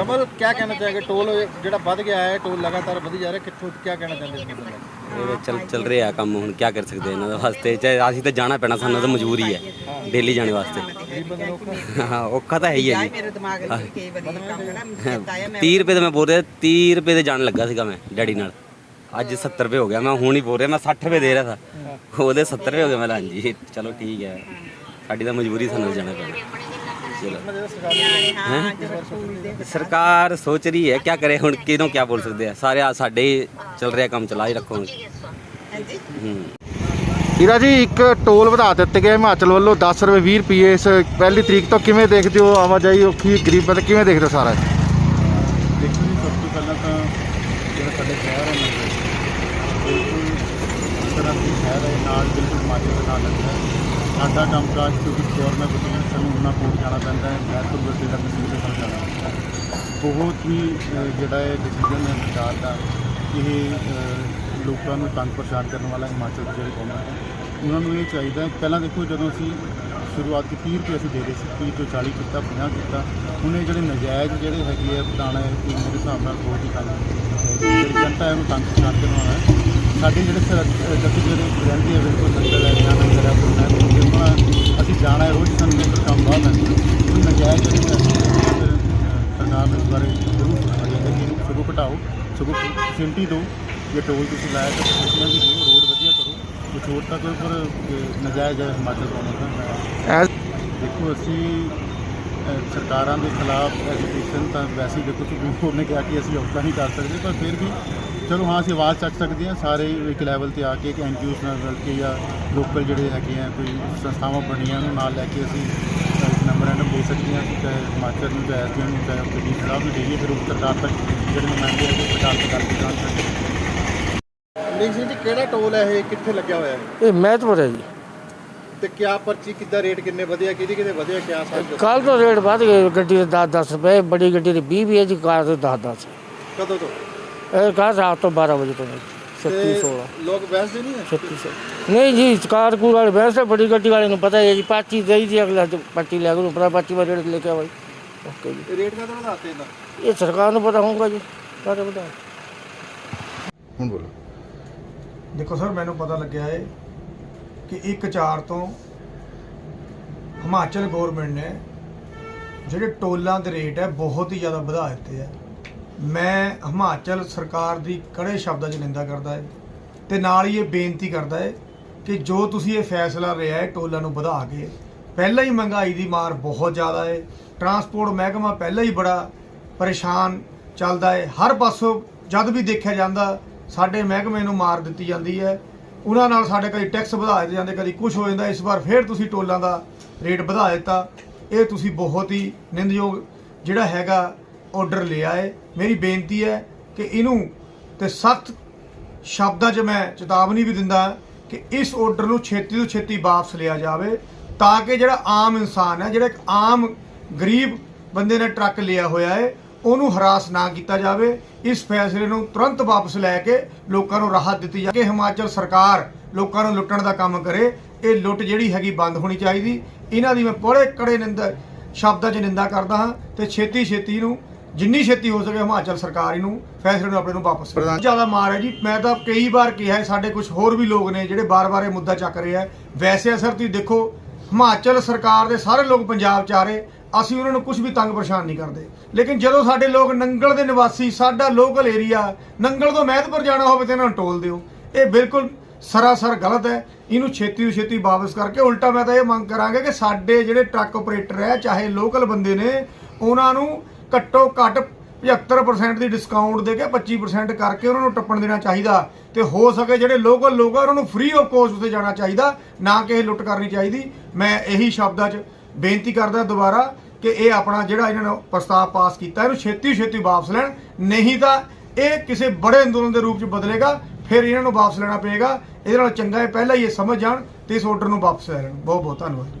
ਕਮਲ ਕੀ ਕਹਿਣਾ ਚਾਹੇਗਾ? ਟੋਲ ਜਿਹੜਾ ਵੱਧ ਗਿਆ ਹੈ ਟੋਲ ਲਗਾਤਾਰ ਵਧੀ ਜਾ ਰਿਹਾ ਕਿੱਥੋਂ ਕੀ ਕਹਿਣਾ ਚਾਹੁੰਦੇ ਇਸ ਇਹ ਚੱਲ ਚੱਲ ਰਿਹਾ ਕੰਮ ਹੁਣ ਕੀ ਕਰ ਸਕਦੇ ਇਹਨਾਂ ਦੇ ਵਾਸਤੇ? ਚਾਹੇ ਅਸੀਂ ਤਾਂ ਜਾਣਾ ਪੈਣਾ ਸਾਨੂੰ ਤਾਂ ਮਜਬੂਰੀ ਹੈ ਡੇਲੀ ਜਾਣੇ ਵਾਸਤੇ। ਹਾਂ ਔਖਾ ਤਾਂ ਹੈ ਹੀ ਹੈ ਜੀ। ਮੇਰੇ ਦਿਮਾਗ ਵਿੱਚ ਕਈ ਵਾਰੀ ਕੰਮ ਆਇਆ ਮੈਂ 30 ਰੁਪਏ ਤੇ ਮੈਂ ਬੋਲ ਰਿਹਾ 30 ਰੁਪਏ ਤੇ ਜਾਣ ਲੱਗਾ ਸੀਗਾ ਮੈਂ ਡੈਡੀ ਨਾਲ। ਅੱਜ 70 ਰੁਪਏ ਹੋ ਗਿਆ ਮੈਂ ਹੁਣ ਹੀ ਬੋਲ ਰਿਹਾ ਮੈਂ 60 ਰੁਪਏ ਦੇ ਰਿਹਾ ਸੀ ਉਹਦੇ 70 ਰੁਪਏ ਹੋ ਗਏ ਮੈਂ ਕਿਹਾ ਹਾਂਜੀ ਚਲੋ ਠੀਕ ਹੈ। ਸਾਡੀ ਤਾਂ ਮਜਬੂਰੀ ਸਾਨੂੰ ਜਾਣਾ ਪੈਣਾ। ਸਰਕਾਰੀ ਸੋਚ ਰਹੀ ਹੈ ਕੀ ਕਰੇ ਹੁਣ ਕਿਹਨੂੰ ਕੀ ਬੋਲ ਸਕਦੇ ਆ? ਸਾਰੇ ਆ ਸਾਡੇ ਹੀ ਚੱਲ ਰਿਹਾ ਕੰਮ ਚਲਾ ਹੀ ਰੱਖੋ ਹੁਣ। ਹਾਂਜੀ। ਹੂੰ। ਹੀਰਾ ਜੀ ਇੱਕ ਟੋਲ ਵਧਾ ਦਿੱਤੇ ਗਏ ਹਿਮਾਚਲ ਵੱਲੋਂ 10 ਰੁਪਏ 20 ਰੁਪਏ ਇਸ ਪਹਿਲੀ ਤਰੀਕ ਤੋਂ ਕਿਵੇਂ ਦੇਖਦੇ ਹੋ ਆਵਾਜਾਈ ਔਖੀ ਗਰੀਬ ਬੰਦੇ ਕਿਵੇਂ ਦੇਖਦੇ ਹੋ ਸਾਰਾ? ਦੇਖੋ ਜੀ ਸਭ ਤੋਂ ਪਹਿਲਾਂ ਤਾਂ ਜਿਹੜਾ ਸਾਡੇ ਸ਼ਹਿਰ ਹੈ ਬਿਲਕੁਲ ਤਰ੍ਹਾਂ ਦੀ ਸ਼ਹਿਰ ਹੈ ਨਾਲ ਬਿਲਕੁਲ ਹਿਮਾਚਲ ਦੇ ਨਾਲ ਲੱਗਦਾ ਹੈ। ਸਾਡਾ ਕੰਮਕਾਜ, ਕਿਉਂਕਿ ਗੌਰਮੈਂਟ ਵੱਲੋਂ ਸਾਨੂੰ ਉਹਨਾਂ ਕੋਲ ਜਾਣਾ ਪੈਂਦਾ ਹੈ ਬੈਠ ਤੋਂ ਬਸੇ ਦਾ ਮਸ਼ੀਨ ਤੇ ਜਾਣਾ ਪੈਂਦਾ ਬਹੁਤ ਹੀ ਜਿਹੜਾ ਹੈ ਡਿਸੀਜਨ ਹੈ ਸਰਕਾਰ ਦਾ, ਇਹ ਲੋਕਾਂ ਨੂੰ ਤੰਗ ਪਰੇਸ਼ਾਨ ਕਰਨ ਵਾਲਾ ਹਿਮਾਚਲ ਦੀ ਜਿਹੜੀ ਗੌਰਮੈਂਟ ਹੈ, ਉਹਨਾਂ ਨੂੰ ਇਹ ਚਾਹੀਦਾ ਪਹਿਲਾਂ ਦੇਖੋ, ਜਦੋਂ ਅਸੀਂ ਸ਼ੁਰੂਆਤ ਕੀਤੀ 30 ਰੁਪਏ ਅਸੀਂ ਦੇ ਰਹੇ ਸੀ 30 ਤੋਂ 40 ਕੀਤਾ 50 ਕੀਤਾ, ਹੁਣ ਇਹ ਜਿਹੜੇ ਨਜਾਇਜ਼ ਜਿਹੜੇ ਹੈਗੇ ਆ ਵਧਾਉਣਾ ਹੈ ਮੇਰੇ ਹਿਸਾਬ ਨਾਲ ਬਹੁਤ ਹੀ ਕੰਮ ਜਨਤਾ ਹੈ ਤੰਗ ਪਰੇਸ਼ਾਨ ਕਰਨ ਹੈ। ਸਾਡੇ ਜਿਹੜੇ ਜੱਤੀ ਜਿਹੜੇ ਰਹਿੰਦੇ ਆ ਬਿਲਕੁਲ ਨੰਗਲ ਹੈ ਜਾਂ ਨੰਗਲ ਹੈ ਹੈ ਜਿੰਨਾ ਅਸੀਂ ਜਾਣਾ ਹੈ ਰੋਜ਼ ਸਾਨੂੰ ਇੱਕ ਕੰਮ ਬਾਹਰ ਹੈ ਉਹ ਨਜਾਇਜ਼ ਜਿਹੜੇ ਹੈ ਸਰਕਾਰ ਨੂੰ ਇਸ ਬਾਰੇ ਜ਼ਰੂਰ ਸੋਚਣਾ ਚਾਹੀਦਾ ਕਿ ਸਗੋਂ ਘਟਾਓ ਸਗੋਂ ਫੈਸਿਲਿਟੀ ਦਿਓ ਜੇ ਟੋਲ ਤੁਸੀਂ ਲਾਇਆ ਤਾਂ ਫੈਸਿਲਿਟੀਆਂ ਵੀ ਦਿਓ ਰੋਡ ਵਧੀਆ ਕਰੋ ਕੁਛ ਹੋਰ ਤਾਂ ਕੋਈ ਪਰ ਨਜਾਇਜ਼ ਹੈ ਹਿਮਾਚਲ ਦਾ ਦੇਖੋ ਅਸੀਂ ਸਰਕਾਰਾਂ ਦੇ ਖਿਲਾਫ ਐਜੂਕੇਸ਼ਨ ਤਾਂ ਵੈਸੇ ਹੀ ਦੇਖੋ ਸੁਪਰੀਮ ਕੋਰਟ ਨੇ ਕਿਹਾ ਕਿ ਅਸੀਂ ਔਕਾ ਨਹੀਂ ਕਰ ਸਕਦੇ ਪਰ ਫਿਰ ਵੀ ਚਲੋ ਹਾਂ ਅਸੀਂ ਆਵਾਜ਼ ਚੱਕ ਸਕਦੇ ਹਾਂ। ਸਾਰੇ ਇੱਕ ਲੈਵਲ ਤੇ ਆ ਕੇ ਕਿ ਐਨਜੀਓਸ ਨਾਲ ਰਲ ਕੇ ਜਾਂ ਲੋਕਲ ਜਿਹੜੇ ਹੈਗੇ ਆ ਕੋਈ ਸੰਸਥਾਵਾਂ ਬਣੀਆਂ ਨੂੰ ਨਾਲ ਲੈ ਕੇ ਅਸੀਂ ਮੈਮੋਰੈਂਡਮ ਦੇ ਸਕਦੇ ਹਾਂ ਕਿ ਚਾਹੇ ਹਿਮਾਚਲ ਨੂੰ ਚਾਹੇ ਐਸਡੀਐਮ ਨੂੰ ਚਾਹੇ ਪ੍ਰਦੀਪ ਸਾਹਿਬ ਨੂੰ ਦੇਈਏ ਫਿਰ ਉਹ ਸਰਕਾਰ ਤੱਕ ਜਿਹੜੇ ਨੁਮਾਇੰਦੇ ਆ ਉਹ ਸਰਕਾਰ ਤੱਕ ਕਰਕੇ ਜਾਣ ਸਕਦੇ ਲਿੰਕ ਸਿੰਘ ਜੀ ਕਿਹੜਾ ਟੋਲ ਹੈ ਇਹ? ਕਿੱਥੇ ਲੱਗਿਆ ਹੋਇਆ ਹੈ? ਇਹ ਮਹਿਤਪੁਰ ਹੈ ਜੀ। ਤੇ ਕਿਆ ਪਰਚੀ ਕਿੱਦਾਂ ਰੇਟ ਕਿੰਨੇ ਵਧਿਆ ਕਿਹਦੀ ਕਿਹਦੇ ਵਧਿਆ ਕਿਆ ਸਾਜ ਕੱਲ ਤੋਂ ਰੇਟ ਵੱਧ ਗਏ ਗੱਡੀ ਦੇ 10 10 ਰੁਪਏ ਬੜੀ ਗੱਡੀ ਦੇ 20 ਵੀ ਹੈ ਜੀ ਕਾਰ ਦੇ 10 10 ਕਦੋਂ ਤੋਂ? ਇਹ ਕਾਰ ਰਾਤ ਤੋਂ 12 ਵਜੇ ਤੋਂ 36 ਤੇ 16 ਲੋਕ ਬੈਸਦੇ ਨਹੀਂ ਹੈ 36 ਨਹੀਂ ਜੀ ਕਾਰ ਕੂਰ ਵਾਲੇ ਵੈਸੇ ਬੜੀ ਗੱਡੀ ਵਾਲੇ ਨੂੰ ਪਤਾ ਹੈ ਜੀ ਪਾਚੀ ਦੇਈ ਦੀ ਅਗਲਾ ਤੇ ਪੱਟੀ ਲੈ ਕੇ ਨੂੰ ਪਤਾ ਪਾਚੀ ਵਾਲੇ ਰੇਟ ਲੈ ਕੇ ਆਵਾਈ ਓਕੇ ਜੀ। ਰੇਟ ਕਦੋਂ ਵਧਾਤੇ ਇਹਨਾਂ ਇਹ ਸਰਕਾਰ ਨੂੰ ਪਤਾ ਹੋਊਗਾ ਜੀ ਕਾਹਦਾ ਪਤਾ ਹੁਣ ਬੋਲੋ। ਦੇਖੋ ਸਰ ਮੈਨੂੰ ਪਤਾ ਲੱਗਿਆ ਹੈ ਕਿ 1/4 ਤੋਂ ਹਿਮਾਚਲ ਗਵਰਨਮੈਂਟ ਨੇ ਜਿਹੜੇ ਟੋਲਾਂ ਦੇ ਰੇਟ ਹੈ ਬਹੁਤ ਹੀ ਜ਼ਿਆਦਾ ਵਧਾ ਦਿੱਤੇ ਹੈ ਮੈਂ ਹਿਮਾਚਲ ਸਰਕਾਰ ਦੀ ਕੜੇ ਸ਼ਬਦਾਂ 'ਚ ਨਿੰਦਾ ਕਰਦਾ ਹੈ ਤੇ ਨਾਲ ਹੀ ਇਹ ਬੇਨਤੀ ਕਰਦਾ ਹੈ ਕਿ ਜੋ ਤੁਸੀਂ ਇਹ ਫੈਸਲਾ ਲਿਆ ਹੈ ਟੋਲਾਂ ਨੂੰ ਵਧਾ ਕੇ, ਪਹਿਲਾਂ ਹੀ ਮਹਿੰਗਾਈ ਦੀ ਮਾਰ ਬਹੁਤ ਜ਼ਿਆਦਾ ਹੈ ਟਰਾਂਸਪੋਰਟ ਮਹਿਕਮਾ ਪਹਿਲਾਂ ਹੀ ਬੜਾ ਪਰੇਸ਼ਾਨ ਚੱਲਦਾ ਹੈ ਹਰ ਪਾਸੋਂ ਜਦ ਵੀ ਦੇਖਿਆ ਜਾਂਦਾ ਸਾਡੇ ਮਹਿਕਮੇ ਨੂੰ ਮਾਰ ਦਿੱਤੀ ਜਾਂਦੀ ਹੈ ਉਹਨਾਂ ਨਾਲ ਸਾਡੇ ਕਦੀ ਟੈਕਸ ਵਧਾ ਦਿੱਤੇ ਜਾਂਦੇ, ਕਦੀ ਕੁਝ ਹੋ ਜਾਂਦਾ, ਇਸ ਵਾਰ ਫੇਰ ਤੁਸੀਂ ਟੋਲਾਂ ਦਾ ਰੇਟ ਵਧਾ ਦਿੱਤਾ, ਇਹ ਤੁਸੀਂ ਬਹੁਤ ਹੀ ਨਿੰਦਯੋਗ ਜਿਹੜਾ ਹੈਗਾ ਆਰਡਰ ਲਿਆ ਹੈ ਮੇਰੀ ਬੇਨਤੀ ਹੈ ਕਿ ਇਹਨੂੰ ਤੇ ਸਖਤ ਸ਼ਬਦਾਂ 'ਚ ਮੈਂ ਚੇਤਾਵਨੀ ਵੀ ਦਿੰਦਾ ਕਿ ਇਸ ਆਰਡਰ ਨੂੰ ਛੇਤੀ ਤੋਂ ਛੇਤੀ ਵਾਪਸ ਲਿਆ ਜਾਵੇ ਤਾਂ ਕਿ ਜਿਹੜਾ ਆਮ ਇਨਸਾਨ ਹੈ, ਜਿਹੜਾ ਇੱਕ ਆਮ ਗਰੀਬ ਬੰਦੇ ਨੇ ਟਰੱਕ ਲਿਆ ਹੋਇਆ ਹੈ ਉਹਨੂੰ ਹਰਾਸ ਨਾ ਕੀਤਾ ਜਾਵੇ। ਇਸ ਫੈਸਲੇ ਨੂੰ ਤੁਰੰਤ ਵਾਪਸ ਲੈ ਕੇ ਲੋਕਾਂ ਨੂੰ ਰਾਹਤ ਦਿੱਤੀ ਜਾਵੇ। ਕਿ ਹਿਮਾਚਲ ਸਰਕਾਰ ਲੋਕਾਂ ਨੂੰ ਲੁੱਟਣ ਦਾ ਕੰਮ ਕਰੇ। ਇਹ ਲੁੱਟ ਜਿਹੜੀ ਹੈਗੀ ਬੰਦ ਹੋਣੀ ਚਾਹੀਦੀ। ਇਹਨਾਂ ਦੀ ਮੈਂ ਬੜੇ ਕੜੇ ਨਿੰਦਾ ਸ਼ਬਦਾਂ 'ਚ ਨਿੰਦਾ ਕਰਦਾ ਹਾਂ ਤੇ ਛੇਤੀ ਛੇਤੀ ਨੂੰ ਜਿੰਨੀ ਛੇਤੀ ਹੋ ਸਕੇ ਹਿਮਾਚਲ ਸਰਕਾਰ ਇਹਨੂੰ, ਫੈਸਲੇ ਨੂੰ ਆਪਣੇ ਨੂੰ ਵਾਪਸ ਕਰੇ। ਜ਼ਿਆਦਾ ਮਾਰ ਹੈ ਜੀ। ਮੈਂ ਤਾਂ ਕਈ ਵਾਰ ਕਿਹਾ ਹੈ, ਸਾਡੇ ਕੁਝ ਹੋਰ ਵੀ ਲੋਕ ਨੇ ਜਿਹੜੇ ਬਾਰ-ਬਾਰ ਇਹ ਮੁੱਦਾ ਚੱਕ ਰਹੇ ਆ ਵੈਸੇ ਅਸਰ ਤੁਸੀਂ ਦੇਖੋ, ਹਿਮਾਚਲ ਸਰਕਾਰ ਦੇ ਸਾਰੇ ਲੋਕ ਪੰਜਾਬ ਚ ਆ ਰਹੇ, ਅਸੀਂ ਉਹਨਾਂ ਨੂੰ ਕੁਝ ਵੀ ਤੰਗ ਪਰੇਸ਼ਾਨ ਨਹੀਂ ਕਰਦੇ। ਲੇਕਿਨ ਜਦੋਂ ਸਾਡੇ ਲੋਕ ਨੰਗਲ ਦੇ ਨਿਵਾਸੀ, ਸਾਡਾ ਲੋਕਲ ਏਰੀਆ ਨੰਗਲ ਤੋਂ ਮਹਿਤਪੁਰ ਜਾਣਾ ਹੋਵੇ ਤੇ ਇਹਨਾਂ ਨੂੰ ਟੋਲ ਦਿਓ। ਇਹ ਬਿਲਕੁਲ ਸਰਾਸਰ ਗਲਤ ਹੈ। ਇਹਨੂੰ ਛੇਤੀ ਤੋਂ ਛੇਤੀ ਵਾਪਸ ਕਰਕੇ ਉਲਟਾ ਮੈਂ ਤਾਂ ਇਹ ਮੰਗ ਕਰਾਂਗਾ ਕਿ ਸਾਡੇ ਜਿਹੜੇ ਟਰੱਕ ਆਪਰੇਟਰ ਹੈ, ਚਾਹੇ ਲੋਕਲ ਬੰਦੇ ਨੇ, ਉਹਨਾਂ ਨੂੰ ਘੱਟੋ ਘੱਟ 75% ਦੀ ਡਿਸਕਾਊਂਟ ਦੇ ਕੇ 25% ਕਰਕੇ ਉਹਨਾਂ ਨੂੰ ਟੱਪਣ ਦੇਣਾ ਚਾਹੀਦਾ ਤੇ ਹੋ ਸਕੇ ਜਿਹੜੇ ਲੋਕਲ ਲੋਕ ਆ, ਉਹਨਾਂ ਨੂੰ ਫ੍ਰੀ ਆਫ ਕੋਸਟ ਉੱਤੇ ਜਾਣਾ ਚਾਹੀਦਾ, ਨਾ ਕਿ ਇਹ ਲੁੱਟ ਕਰਨੀ ਚਾਹੀਦੀ। ਮੈਂ ਇਹੀ ਸ਼ਬਦਾਂ 'ਚ ਬੇਨਤੀ ਕਰਦਾ ਦੁਬਾਰਾ ਕਿ ਇਹ ਆਪਣਾ ਜਿਹੜਾ ਇਹਨਾਂ ਨੇ ਪ੍ਰਸਤਾਵ ਪਾਸ ਕੀਤਾ, ਇਹਨੂੰ ਛੇਤੀ ਛੇਤੀ ਵਾਪਸ ਲੈਣ। ਨਹੀਂ ਤਾਂ ਇਹ ਕਿਸੇ ਬੜੇ ਅੰਦੋਲਨ ਦੇ ਰੂਪ 'ਚ ਬਦਲੇਗਾ, ਫਿਰ ਇਹਨਾਂ ਨੂੰ ਵਾਪਸ ਲੈਣਾ ਪਏਗਾ। ਇਹਦੇ ਨਾਲ ਚੰਗਾ ਹੈ ਪਹਿਲਾਂ ਹੀ ਇਹ ਸਮਝ ਜਾਣ ਤੇ ਇਸ ਆਰਡਰ ਨੂੰ ਵਾਪਸ ਲੈ ਲੈਣ। ਬਹੁਤ ਬਹੁਤ ਧੰਨਵਾਦ।